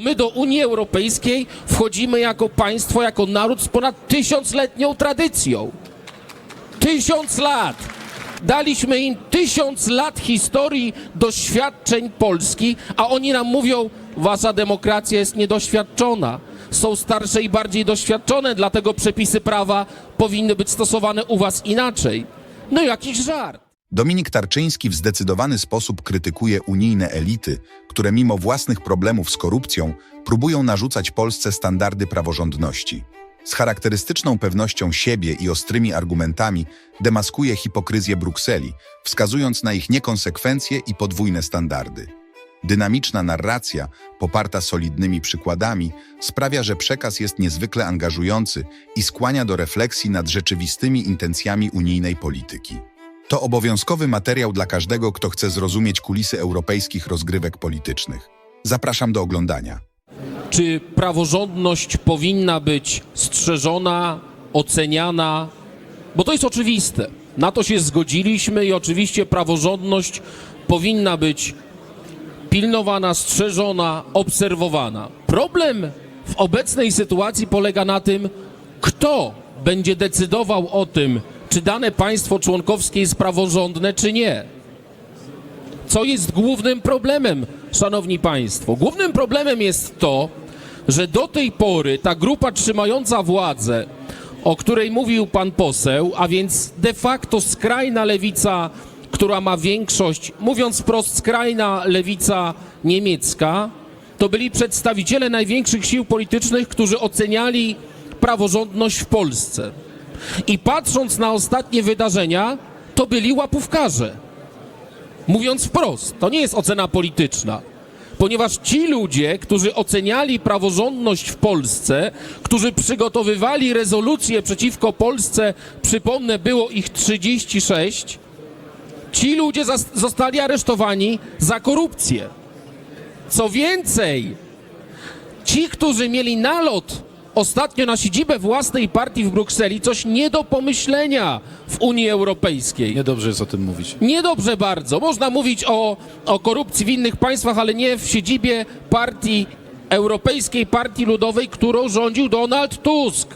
My do Unii Europejskiej wchodzimy jako państwo, jako naród z ponad tysiącletnią tradycją. Tysiąc lat. Daliśmy im tysiąc lat historii doświadczeń Polski, a oni nam mówią, wasza demokracja jest niedoświadczona. Są starsze i bardziej doświadczone, dlatego przepisy prawa powinny być stosowane u was inaczej. No jakiś żart. Dominik Tarczyński w zdecydowany sposób krytykuje unijne elity, które mimo własnych problemów z korupcją próbują narzucać Polsce standardy praworządności. Z charakterystyczną pewnością siebie i ostrymi argumentami demaskuje hipokryzję Brukseli, wskazując na ich niekonsekwencje i podwójne standardy. Dynamiczna narracja, poparta solidnymi przykładami, sprawia, że przekaz jest niezwykle angażujący i skłania do refleksji nad rzeczywistymi intencjami unijnej polityki. To obowiązkowy materiał dla każdego, kto chce zrozumieć kulisy europejskich rozgrywek politycznych. Zapraszam do oglądania. Czy praworządność powinna być strzeżona, oceniana? Bo to jest oczywiste. Na to się zgodziliśmy i oczywiście praworządność powinna być pilnowana, strzeżona, obserwowana. Problem w obecnej sytuacji polega na tym, kto będzie decydował o tym, czy dane państwo członkowskie jest praworządne, czy nie. Co jest głównym problemem, szanowni państwo? Głównym problemem jest to, że do tej pory ta grupa trzymająca władzę, o której mówił pan poseł, a więc de facto skrajna lewica, która ma większość, mówiąc wprost, skrajna lewica niemiecka, to byli przedstawiciele największych sił politycznych, którzy oceniali praworządność w Polsce. I patrząc na ostatnie wydarzenia, to byli łapówkarze. Mówiąc wprost, to nie jest ocena polityczna, ponieważ ci ludzie, którzy oceniali praworządność w Polsce, którzy przygotowywali rezolucje przeciwko Polsce, przypomnę, było ich 36, ci ludzie zostali aresztowani za korupcję. Co więcej, ci, którzy mieli nalot ostatnio na siedzibę własnej partii w Brukseli, coś nie do pomyślenia w Unii Europejskiej. Niedobrze jest o tym mówić. Niedobrze bardzo. Można mówić o, o korupcji w innych państwach, ale nie w siedzibie partii, Europejskiej Partii Ludowej, którą rządził Donald Tusk.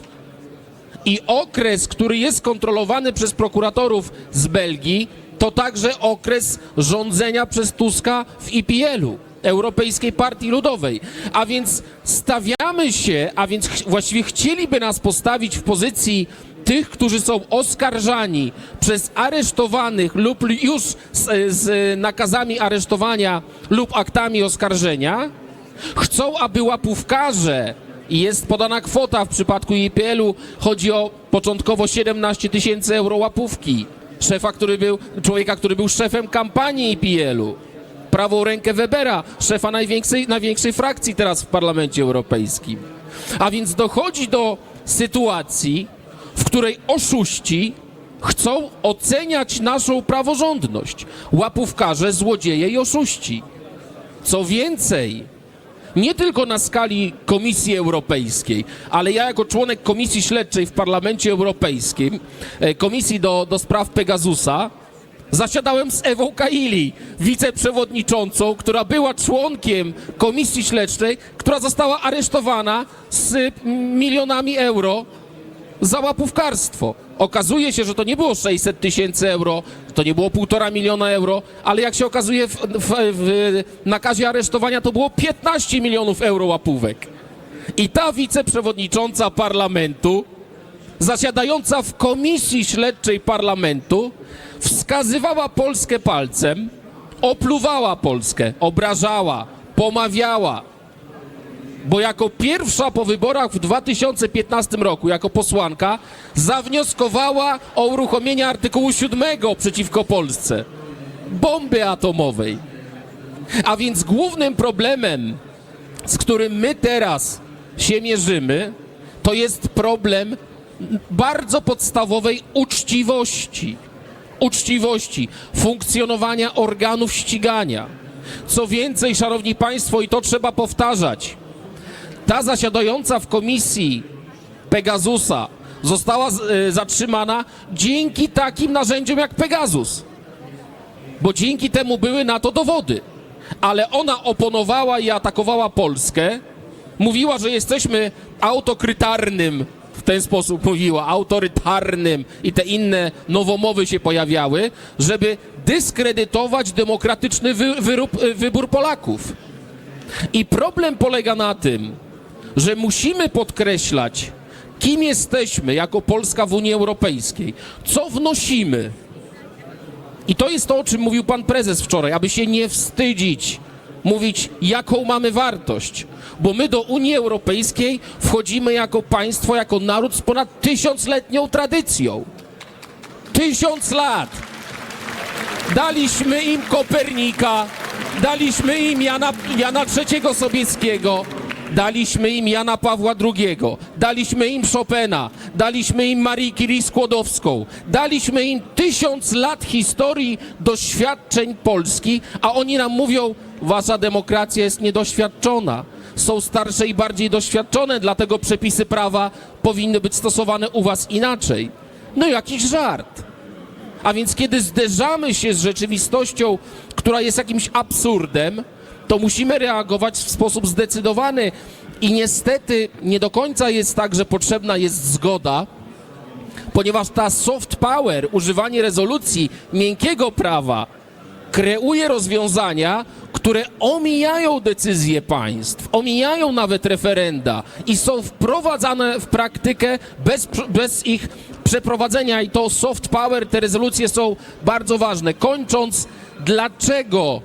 I okres, który jest kontrolowany przez prokuratorów z Belgii, to także okres rządzenia przez Tuska w IPL-u. Europejskiej Partii Ludowej. A więc stawiamy się, a więc ch- właściwie chcieliby nas postawić w pozycji tych, którzy są oskarżani przez aresztowanych lub już z, z nakazami aresztowania lub aktami oskarżenia, chcą, aby łapówkarze i jest podana kwota w przypadku IPL-u, chodzi o początkowo 17 tysięcy euro łapówki. Szefa, który był, człowieka, który był szefem kampanii IPL-u. Prawą rękę Webera, szefa największej, największej frakcji teraz w Parlamencie Europejskim. A więc dochodzi do sytuacji, w której oszuści chcą oceniać naszą praworządność. Łapówkarze, złodzieje i oszuści. Co więcej, nie tylko na skali Komisji Europejskiej, ale ja jako członek Komisji Śledczej w Parlamencie Europejskim, e, Komisji do, do spraw Pegasusa, zasiadałem z Ewą Kaili, wiceprzewodniczącą, która była członkiem Komisji Śledczej, która została aresztowana z milionami euro za łapówkarstwo. Okazuje się, że to nie było 600 tysięcy euro, to nie było półtora miliona euro, ale jak się okazuje w, w, w nakazie aresztowania to było 15 milionów euro łapówek. I ta wiceprzewodnicząca parlamentu, zasiadająca w komisji śledczej parlamentu, wskazywała Polskę palcem, opluwała Polskę, obrażała, pomawiała, bo jako pierwsza po wyborach w 2015 roku, jako posłanka, zawnioskowała o uruchomienie artykułu 7 przeciwko Polsce bomby atomowej. A więc głównym problemem, z którym my teraz się mierzymy, to jest problem bardzo podstawowej uczciwości. Uczciwości, funkcjonowania organów ścigania. Co więcej, szanowni państwo, i to trzeba powtarzać, ta zasiadająca w komisji Pegasusa została y, zatrzymana dzięki takim narzędziom jak Pegasus. Bo dzięki temu były na to dowody. ale ona oponowała i atakowała Polskę. Mówiła, że jesteśmy autokrytarnym, ten sposób mówiła, autorytarnym i te inne nowomowy się pojawiały, żeby dyskredytować demokratyczny wy, wyrób, wybór Polaków. I problem polega na tym, że musimy podkreślać, kim jesteśmy jako Polska w Unii Europejskiej, co wnosimy. I to jest to, o czym mówił pan prezes wczoraj, aby się nie wstydzić, mówić, jaką mamy wartość. Bo my do Unii Europejskiej wchodzimy jako państwo, jako naród z ponad tysiącletnią tradycją. Tysiąc lat. Daliśmy im Kopernika, daliśmy im Jana, Jana III Sobieskiego, daliśmy im Jana Pawła II, daliśmy im Chopina, daliśmy im Marii Curie Skłodowską, daliśmy im tysiąc lat historii doświadczeń Polski, a oni nam mówią, wasza demokracja jest niedoświadczona. Są starsze i bardziej doświadczone, dlatego przepisy prawa powinny być stosowane u was inaczej. No jakiś żart. A więc kiedy zderzamy się z rzeczywistością, która jest jakimś absurdem, to musimy reagować w sposób zdecydowany. I niestety nie do końca jest tak, że potrzebna jest zgoda, ponieważ ta soft power, używanie rezolucji, miękkiego prawa, kreuje rozwiązania, które omijają decyzje państw, omijają nawet referenda i są wprowadzane w praktykę bez, bez ich przeprowadzenia. I to soft power, te rezolucje są bardzo ważne. Kończąc, dlaczego,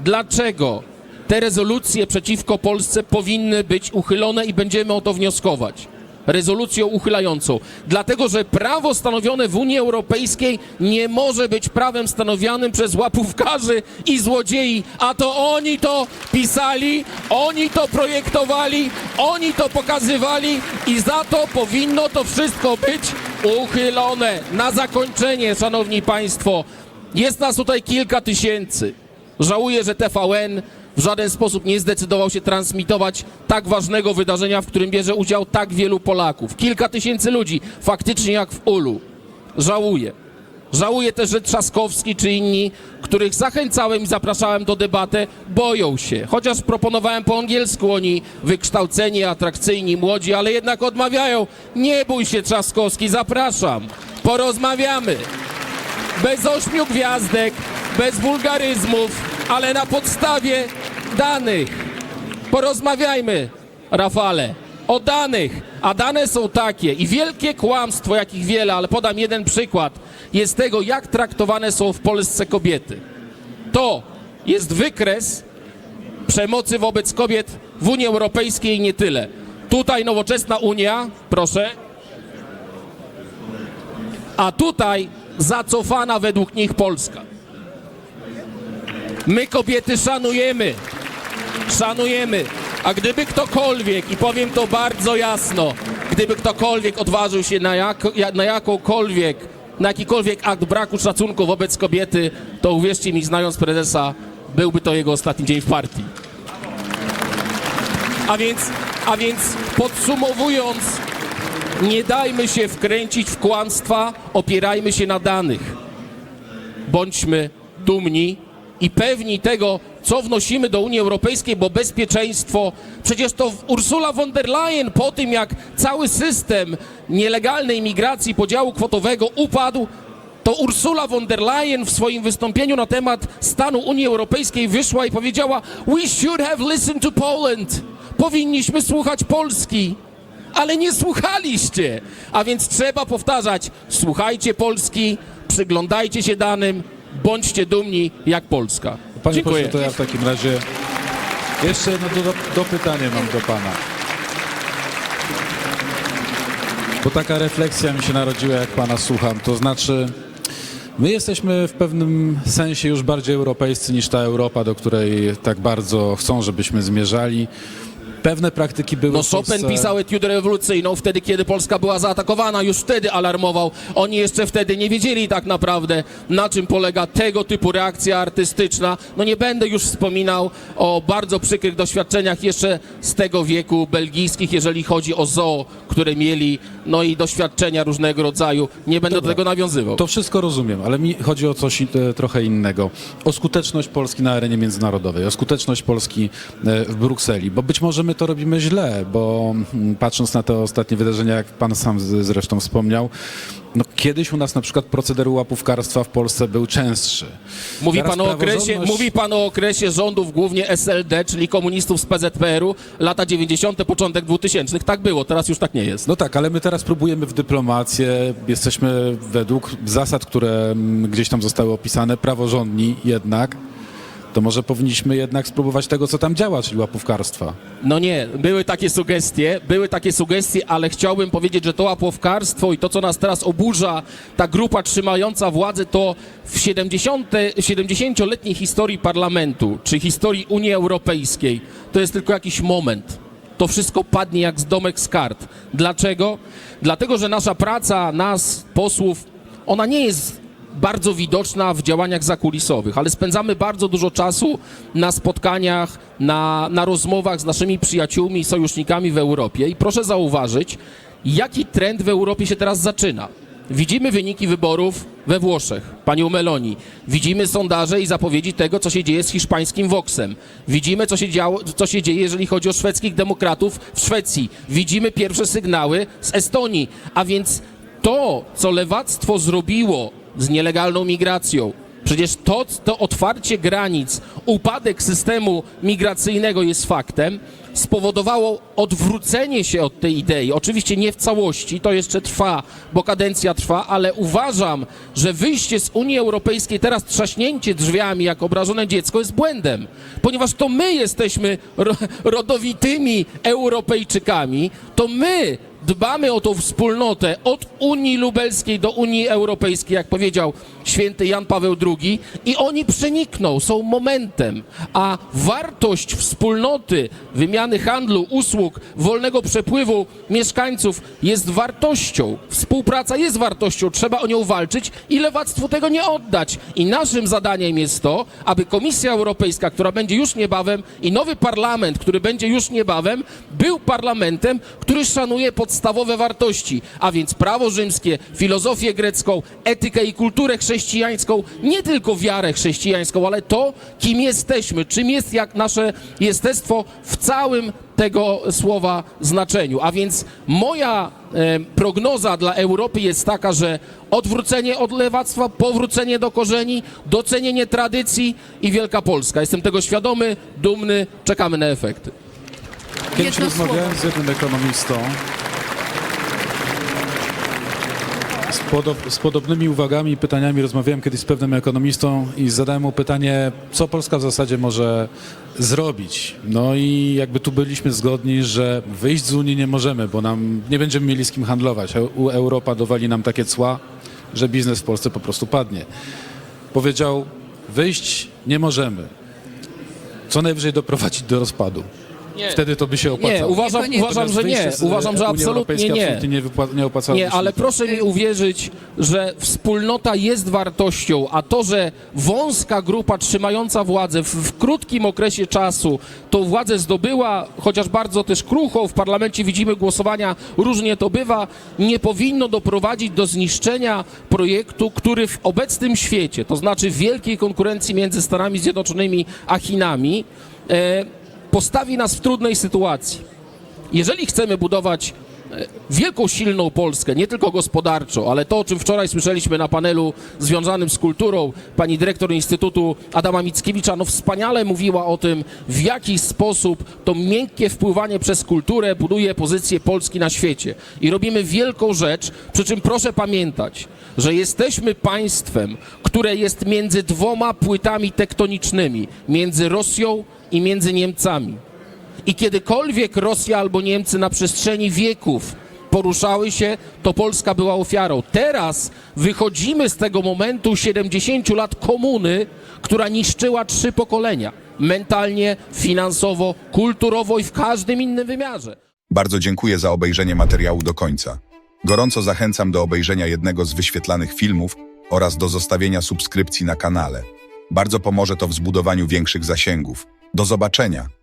dlaczego te rezolucje przeciwko Polsce powinny być uchylone i będziemy o to wnioskować? Rezolucją uchylającą. Dlatego, że prawo stanowione w Unii Europejskiej nie może być prawem stanowionym przez łapówkarzy i złodziei, a to oni to pisali, oni to projektowali, oni to pokazywali i za to powinno to wszystko być uchylone. Na zakończenie, szanowni państwo, jest nas tutaj kilka tysięcy. Żałuję, że TVN w żaden sposób nie zdecydował się transmitować tak ważnego wydarzenia, w którym bierze udział tak wielu Polaków. Kilka tysięcy ludzi, faktycznie jak w Ulu. Żałuję. Żałuję też, że Trzaskowski czy inni, których zachęcałem i zapraszałem do debaty, boją się. Chociaż proponowałem po angielsku, oni wykształceni, atrakcyjni, młodzi, ale jednak odmawiają. Nie bój się, Trzaskowski, zapraszam. Porozmawiamy bez ośmiu gwiazdek, bez wulgaryzmów, ale na podstawie danych. Porozmawiajmy, Rafale, o danych. A dane są takie i wielkie kłamstwo, jakich wiele, ale podam jeden przykład, jest tego, jak traktowane są w Polsce kobiety. To jest wykres przemocy wobec kobiet w Unii Europejskiej i nie tyle. Tutaj nowoczesna Unia, proszę, a tutaj zacofana według nich Polska. My kobiety szanujemy, szanujemy, a gdyby ktokolwiek, i powiem to bardzo jasno, gdyby ktokolwiek odważył się na, na jakąkolwiek, na jakikolwiek akt braku szacunku wobec kobiety, to uwierzcie mi, znając prezesa, byłby to jego ostatni dzień w partii. A więc, a więc podsumowując, nie dajmy się wkręcić w kłamstwa, opierajmy się na danych. Bądźmy dumni i pewni tego, co wnosimy do Unii Europejskiej, bo bezpieczeństwo, przecież to Ursula von der Leyen po tym, jak cały system nielegalnej migracji, podziału kwotowego upadł, to Ursula von der Leyen w swoim wystąpieniu na temat stanu Unii Europejskiej wyszła i powiedziała We should have listened to Poland. Powinniśmy słuchać Polski ale nie słuchaliście. A więc trzeba powtarzać: słuchajcie Polski, przyglądajcie się danym, bądźcie dumni jak Polska. Panie Dziękuję. pośle, to ja w takim razie jeszcze jedno do, dopytanie mam do pana. Bo taka refleksja mi się narodziła, jak pana słucham. To znaczy, my jesteśmy w pewnym sensie już bardziej europejscy niż ta Europa, do której tak bardzo chcą, żebyśmy zmierzali. Pewne praktyki były No w Polsce... Chopin pisał etiudę rewolucyjną wtedy, kiedy Polska była zaatakowana, już wtedy alarmował. Oni jeszcze wtedy nie wiedzieli tak naprawdę, na czym polega tego typu reakcja artystyczna. No nie będę już wspominał o bardzo przykrych doświadczeniach jeszcze z tego wieku belgijskich, jeżeli chodzi o zoo, które mieli, no i doświadczenia różnego rodzaju. Nie będę do tego nawiązywał. To wszystko rozumiem, ale mi chodzi o coś e, trochę innego. O skuteczność Polski na arenie międzynarodowej, o skuteczność Polski e, w Brukseli, bo być może my to robimy źle, bo mm, patrząc na te ostatnie wydarzenia, jak pan sam zresztą wspomniał, no kiedyś u nas na przykład proceder łapówkarstwa w Polsce był częstszy. Mówi Teraz pan, o okresie, mówi pan o okresie rządów głównie SLD, czyli komunistów z PZPR-u, lata 90., początek 2000. Tak było, teraz już tak nie jest. No tak, ale my teraz próbujemy w dyplomację, jesteśmy według zasad, które mm, gdzieś tam zostały opisane, praworządni jednak, to może powinniśmy jednak spróbować tego, co tam działa, czyli łapówkarstwa. No nie, były takie sugestie, były takie sugestie, ale chciałbym powiedzieć, że to łapówkarstwo i to, co nas teraz oburza, ta grupa trzymająca władzę, to w 70, 70-letniej historii parlamentu, czy historii Unii Europejskiej, to jest tylko jakiś moment. To wszystko padnie jak z domek z kart. Dlaczego? Dlatego, że nasza praca, nas, posłów, ona nie jest bardzo widoczna w działaniach zakulisowych, ale spędzamy bardzo dużo czasu na spotkaniach, na, na rozmowach z naszymi przyjaciółmi i sojusznikami w Europie. I proszę zauważyć, jaki trend w Europie się teraz zaczyna. Widzimy wyniki wyborów we Włoszech, panią Meloni. Widzimy sondaże i zapowiedzi tego, co się dzieje z hiszpańskim Voxem. Widzimy, co się, działo, co się dzieje, jeżeli chodzi o szwedzkich demokratów w Szwecji. Widzimy pierwsze sygnały z Estonii. A więc to, co lewactwo zrobiło z nielegalną migracją, przecież to, to otwarcie granic, upadek systemu migracyjnego jest faktem, spowodowało odwrócenie się od tej idei. Oczywiście nie w całości, to jeszcze trwa, bo kadencja trwa, ale uważam, że wyjście z Unii Europejskiej, teraz trzaśnięcie drzwiami jak obrażone dziecko jest błędem, ponieważ to my jesteśmy ro, rodowitymi Europejczykami, to my dbamy o tą wspólnotę od Unii Lubelskiej do Unii Europejskiej, jak powiedział święty Jan Paweł II, i oni przenikną, są momentem, a wartość wspólnoty, wymiany handlu, usług, wolnego przepływu mieszkańców jest wartością. Współpraca jest wartością, trzeba o nią walczyć i lewactwu tego nie oddać. I naszym zadaniem jest to, aby Komisja Europejska, która będzie już niebawem, i nowy parlament, który będzie już niebawem, był parlamentem, który szanuje podstawowe wartości, a więc prawo rzymskie, filozofię grecką, etykę i kulturę chrześcijańską, nie tylko wiarę chrześcijańską, ale to, kim jesteśmy, czym jest jak nasze jestestwo w całym tego słowa znaczeniu. A więc moja e, prognoza dla Europy jest taka, że odwrócenie od lewactwa, powrócenie do korzeni, docenienie tradycji i Wielka Polska. Jestem tego świadomy, dumny, czekamy na efekty. Kiedyś rozmawiałem z jednym ekonomistą z, podob, z podobnymi uwagami i pytaniami rozmawiałem kiedyś z pewnym ekonomistą i zadałem mu pytanie, co Polska w zasadzie może zrobić. No i jakby tu byliśmy zgodni, że wyjść z Unii nie możemy, bo nam nie będziemy mieli z kim handlować. U- Europa dowali nam takie cła, że biznes w Polsce po prostu padnie. Powiedział, wyjść nie możemy. Co najwyżej doprowadzić do rozpadu. Nie. Wtedy to by się opłacało. Nie, uważam, Niekoniecznie. uważam że nie. Wyjście z Uważam, że Unii absolutnie Europejskiej nie. absolutnie nie, wypła- nie opłacało Nie, się ale proszę mi uwierzyć, że wspólnota jest wartością, a to, że wąska grupa trzymająca władzę w, w krótkim okresie czasu tą władzę zdobyła, chociaż bardzo też krucho, w parlamencie widzimy głosowania, różnie to bywa, nie powinno doprowadzić do zniszczenia projektu, który w obecnym świecie, to znaczy w wielkiej konkurencji między Stanami Zjednoczonymi a Chinami, e, postawi nas w trudnej sytuacji. Jeżeli chcemy budować e, wielką, silną Polskę, nie tylko gospodarczo, ale to, o czym wczoraj słyszeliśmy na panelu związanym z kulturą, pani dyrektor Instytutu Adama Mickiewicza, no wspaniale mówiła o tym, w jaki sposób to miękkie wpływanie przez kulturę buduje pozycję Polski na świecie. I robimy wielką rzecz, przy czym proszę pamiętać, że jesteśmy państwem, które jest między dwoma płytami tektonicznymi, między Rosją i między Niemcami. I kiedykolwiek Rosja albo Niemcy na przestrzeni wieków poruszały się, to Polska była ofiarą. Teraz wychodzimy z tego momentu 70 lat komuny, która niszczyła trzy pokolenia. mentalnie, finansowo, kulturowo i w każdym innym wymiarze. Bardzo dziękuję za obejrzenie materiału do końca. Gorąco zachęcam do obejrzenia jednego z wyświetlanych filmów oraz do zostawienia subskrypcji na kanale. Bardzo pomoże to w zbudowaniu większych zasięgów. Do zobaczenia!